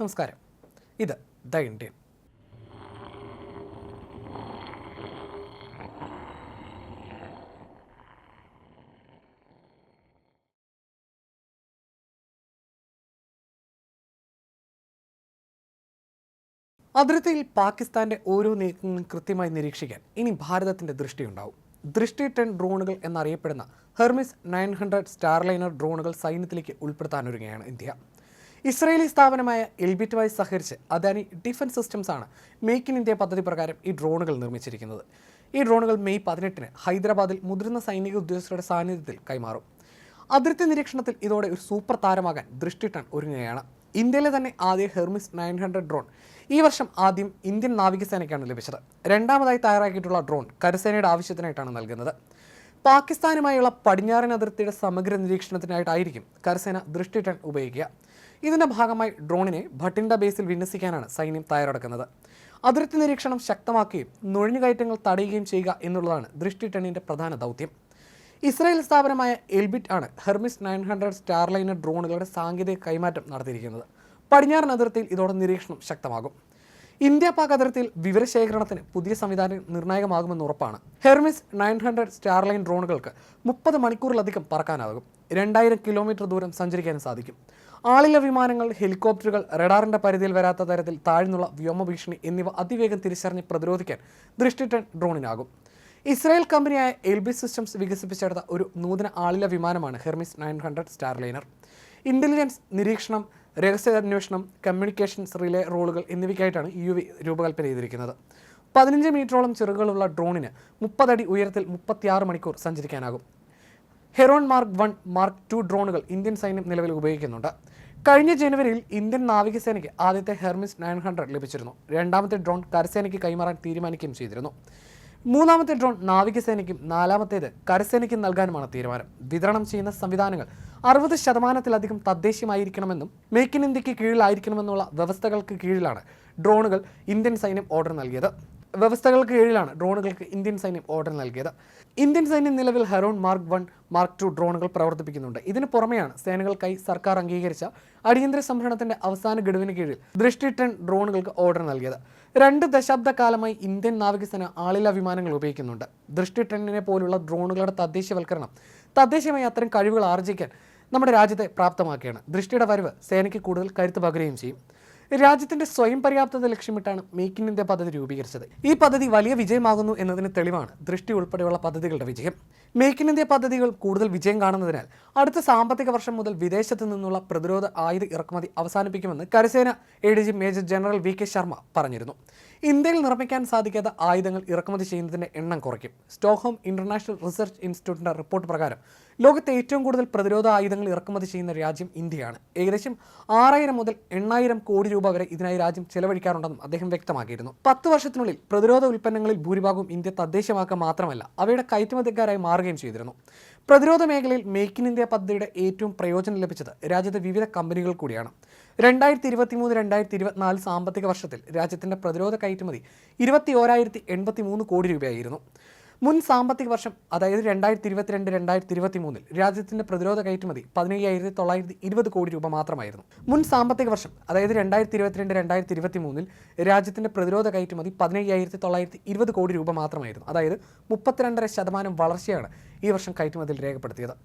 നമസ്കാരം. ഇത് the Indian. അതിർത്തിയിൽ പാകിസ്ഥാന്റെ ഓരോ നീക്കങ്ങളും കൃത്യമായി നിരീക്ഷിക്കാൻ ഇനി ഭാരതത്തിന്റെ ദൃഷ്ടിയുണ്ടാവും. ദൃഷ്ടി ടെൻ ഡ്രോണുകൾ എന്നറിയപ്പെടുന്ന ഹെർമിസ് നയൻ ഹൺഡ്രഡ് സ്റ്റാർലൈനർ ഡ്രോണുകൾ സൈന്യത്തിലേക്ക് ഉൾപ്പെടുത്താനൊരുങ്ങുകയാണ് ഇന്ത്യ. ഇസ്രയേലി സ്ഥാപനമായ എൽബിറ്റുമായി സഹകരിച്ച് അദാനി ഡിഫൻസ് സിസ്റ്റംസ് ആണ് മേക്ക് ഇൻ ഇന്ത്യ പദ്ധതി പ്രകാരം ഈ ഡ്രോണുകൾ നിർമ്മിച്ചിരിക്കുന്നത്. ഈ ഡ്രോണുകൾ മെയ് പതിനെട്ടിന് ഹൈദരാബാദിൽ മുതിർന്ന സൈനിക ഉദ്യോഗസ്ഥരുടെ സാന്നിധ്യത്തിൽ കൈമാറും. അതിർത്തി നിരീക്ഷണത്തിൽ ഇതോടെ ഒരു സൂപ്പർ താരമാകാൻ ദൃഷ്ടി ഒരുങ്ങുകയാണ്. ഇന്ത്യയിലെ തന്നെ ആദ്യ ഹെർമിസ് നയൻ ഹൺഡ്രഡ് ഡ്രോൺ. ഈ വർഷം ആദ്യം ഇന്ത്യൻ നാവികസേനയ്ക്കാണ് ലഭിച്ചത്. രണ്ടാമതായി തയ്യാറാക്കിയിട്ടുള്ള ഡ്രോൺ കരസേനയുടെ ആവശ്യത്തിനായിട്ടാണ് നൽകുന്നത്. പാകിസ്ഥാനുമായുള്ള പടിഞ്ഞാറൻ അതിർത്തിയുടെ സമഗ്ര നിരീക്ഷണത്തിനായിട്ടായിരിക്കും കരസേന ദൃഷ്ടി ഉപയോഗിക്കുക. ഇതിന്റെ ഭാഗമായി ഡ്രോണിനെ ഭട്ടിൻഡ ബേസിൽ വിന്യസിക്കാനാണ് സൈന്യം തയ്യാറെടുക്കുന്നത്. അതിർത്തി നിരീക്ഷണം ശക്തമാക്കുകയും നുഴഞ്ഞുകയറ്റങ്ങൾ തടയുകയും ചെയ്യുക എന്നുള്ളതാണ് ദൃഷ്ടി ടണ്ണിന്റെ പ്രധാന ദൗത്യം. ഇസ്രായേൽ സ്ഥാപനമായ എൽബിറ്റ് ആണ് ഹെർമിസ് നയൻ ഹൺഡ്രഡ് സ്റ്റാർലൈനർ ഡ്രോണുകളുടെ സാങ്കേതിക കൈമാറ്റം നടത്തിയിരിക്കുന്നത്. പടിഞ്ഞാറൻ അതിർത്തിയിൽ ഇതോടെ നിരീക്ഷണം ശക്തമാകും. ഇന്ത്യ പാക് അതിർത്തിയിൽ വിവരശേഖരണത്തിന് പുതിയ സംവിധാനം നിർണായകമാകുമെന്ന് ഉറപ്പാണ്. ഹെർമിസ് നയൻ ഹൺഡ്രഡ് സ്റ്റാർലൈൻ ഡ്രോണുകൾക്ക് മുപ്പത് മണിക്കൂറിലധികം പറക്കാനാകും. രണ്ടായിരം കിലോമീറ്റർ ദൂരം സഞ്ചരിക്കാനും സാധിക്കും. ആളില്ല വിമാനങ്ങൾ ഹെലികോപ്റ്ററുകൾ റഡാറിന്റെ പരിധിയിൽ വരാത്ത തരത്തിൽ താഴ്ന്നുള്ള വ്യോമഭീഷണി എന്നിവ അതിവേഗം തിരിച്ചറിഞ്ഞ് പ്രതിരോധിക്കാൻ ദൃഷ്ടിട്ടൻ ഡ്രോണിനാകും. ഇസ്രായേൽ കമ്പനിയായ എൽബി സിസ്റ്റംസ് വികസിപ്പിച്ചെടുത്ത ഒരു നൂതന ആളില്ല വിമാനമാണ് Hermes nine hundred starliner. Intelligence നിരീക്ഷണം രഹസ്യാന്വേഷണം കമ്മ്യൂണിക്കേഷൻസ് റിലേ റോളുകൾ എന്നിവയ്ക്കായിട്ടാണ് യു വി രൂപകൽപ്പന ചെയ്തിരിക്കുന്നത്. പതിനഞ്ച് മീറ്ററോളം ചിറകുകളുള്ള ഡ്രോണിന് മുപ്പതടി ഉയരത്തിൽ മുപ്പത്തിയാറ് മണിക്കൂർ സഞ്ചരിക്കാനാകും. Heron mark one mark two ഡ്രോണുകൾ ഇന്ത്യൻ സൈന്യം നിലവിൽ ഉപയോഗിക്കുന്നുണ്ട്. കഴിഞ്ഞ ജനുവരിയിൽ ഇന്ത്യൻ നാവികസേനയ്ക്ക് ആദ്യത്തെ ഹെർമിസ് നയൻ ഹൺഡ്രഡ് ലഭിച്ചിരുന്നു. രണ്ടാമത്തെ ഡ്രോൺ കരസേനയ്ക്ക് കൈമാറാൻ തീരുമാനിക്കുകയും ചെയ്തിരുന്നു. മൂന്നാമത്തെ ഡ്രോൺ നാവികസേനയ്ക്കും നാലാമത്തേത് കരസേനയ്ക്കും നൽകാനുമാണ് തീരുമാനം. വിതരണം ചെയ്യുന്ന സംവിധാനങ്ങൾ അറുപത് ശതമാനത്തിലധികം തദ്ദേശീയമായിരിക്കണമെന്നും മേക്ക് ഇൻ ഇന്ത്യയ്ക്ക് കീഴിലായിരിക്കണമെന്നുള്ള വ്യവസ്ഥകൾക്ക് കീഴിലാണ് ഡ്രോണുകൾ ഇന്ത്യൻ സൈന്യം ഓർഡർ നൽകിയത്. വ്യവസ്ഥകൾക്ക് കീഴിലാണ് ഡ്രോണുകൾക്ക് ഇന്ത്യൻ സൈന്യം ഓർഡർ നൽകിയത്. ഇന്ത്യൻ സൈന്യം നിലവിൽ Heron mark one mark two ഡ്രോണുകൾ പ്രവർത്തിപ്പിക്കുന്നുണ്ട്. ഇതിന് പുറമെയാണ് സേനകൾക്കായി സർക്കാർ അംഗീകരിച്ച അടിയന്തര സംഭരണത്തിന്റെ അവസാന ഗഡുവിന് കീഴിൽ ദൃഷ്ടി ടെൻ ഡ്രോണുകൾക്ക് ഓർഡർ നൽകിയത്. രണ്ട് ദശാബ്ദ കാലമായി ഇന്ത്യൻ നാവികസേന ആളില്ലാ വിമാനങ്ങൾ ഉപയോഗിക്കുന്നുണ്ട്. ദൃഷ്ടി ടെന്നിനെ പോലുള്ള ഡ്രോണുകളുടെ തദ്ദേശവൽക്കരണം തദ്ദേശമായി അത്തരം കഴിവുകൾ ആർജിക്കാൻ നമ്മുടെ രാജ്യത്തെ പ്രാപ്തമാക്കുകയാണ്. ദൃഷ്ടിയുടെ വരവ് സേനയ്ക്ക് കൂടുതൽ കരുത്ത് പകരുകയും ചെയ്യും. രാജ്യത്തിന്റെ സ്വയം പര്യാപ്തത ലക്ഷ്യമിട്ടാണ് മേക്ക് ഇൻ ഇന്ത്യ പദ്ധതി രൂപീകരിച്ചത്. ഈ പദ്ധതി വലിയ വിജയമാകുന്നു എന്നതിന് തെളിവാണ് ദൃഷ്ടി ഉൾപ്പെടെയുള്ള പദ്ധതികളുടെ വിജയം. മേക്ക് ഇൻ ഇന്ത്യ പദ്ധതികൾ കൂടുതൽ വിജയം കാണുന്നതിനാൽ അടുത്ത സാമ്പത്തിക വർഷം മുതൽ വിദേശത്ത് നിന്നുള്ള പ്രതിരോധ ആയുധ ഇറക്കുമതി അവസാനിപ്പിക്കുമെന്ന് കരസേന A D G major general V K Sharma പറഞ്ഞിരുന്നു. ഇന്ത്യയിൽ നിർമ്മിക്കാൻ സാധിക്കാത്ത ആയുധങ്ങൾ ഇറക്കുമതി ചെയ്യുന്നതിന്റെ എണ്ണം കുറയ്ക്കും. സ്റ്റോക്ക്ഹോം ഇന്റർനാഷണൽ റിസർച്ച് ഇൻസ്റ്റിറ്റ്യൂട്ടിന്റെ റിപ്പോർട്ട് പ്രകാരം ലോകത്തെ ഏറ്റവും കൂടുതൽ പ്രതിരോധ ആയുധങ്ങൾ ഇറക്കുമതി ചെയ്യുന്ന രാജ്യം ഇന്ത്യയാണ്. ഏകദേശം ആറായിരം മുതൽ എണ്ണായിരം കോടി രൂപ വരെ ഇതിനായി രാജ്യം ചെലവഴിക്കാറുണ്ടെന്നും അദ്ദേഹം വ്യക്തമാക്കിയിരുന്നു. പത്ത് വർഷത്തിനുള്ളിൽ പ്രതിരോധ ഉൽപ്പന്നങ്ങളിൽ ഭൂരിഭാഗവും ഇന്ത്യ തദ്ദേശമാക്കുക മാത്രമല്ല അവയുടെ കയറ്റുമതിക്കാരായി മാറുകയും ചെയ്തിരുന്നു. പ്രതിരോധ മേഖലയിൽ മേക്ക് ഇൻ ഇന്ത്യ പദ്ധതിയുടെ ഏറ്റവും പ്രയോജനം ലഭിച്ചത് രാജ്യത്തെ വിവിധ കമ്പനികൾ കൂടിയാണ്. രണ്ടായിരത്തി ഇരുപത്തി മൂന്ന് രണ്ടായിരത്തി ഇരുപത്തിനാല് സാമ്പത്തിക വർഷത്തിൽ രാജ്യത്തിന്റെ പ്രതിരോധ കയറ്റുമതി ഇരുപത്തി ഓരായിരത്തി എൺപത്തി മൂന്ന് കോടി രൂപയായിരുന്നു. മുൻ സാമ്പത്തിക വർഷം അതായത് രണ്ടായിരത്തി ഇരുപത്തിരണ്ട് രണ്ടായിരത്തി ഇരുപത്തി മൂന്നിൽ രാജ്യത്തിന്റെ പ്രതിരോധ കയറ്റുമതി പതിനയ്യായിരത്തി തൊള്ളായിരത്തി ഇരുപത് കോടി രൂപ മാത്രമായിരുന്നു. മുൻ സാമ്പത്തിക വർഷം അതായത് രണ്ടായിരത്തി ഇരുപത്തിരണ്ട് രണ്ടായിരത്തി ഇരുപത്തി മൂന്നിൽ രാജ്യത്തിന്റെ പ്രതിരോധ കയറ്റുമതി പതിനയ്യായിരത്തി തൊള്ളായിരത്തി ഇരുപത് കോടി രൂപ മാത്രമായിരുന്നു. അതായത് മുപ്പത്തിരണ്ടര ശതമാനം വളർച്ചയാണ് ഈ വർഷം കയറ്റുമതിയിൽ രേഖപ്പെടുത്തിയത്.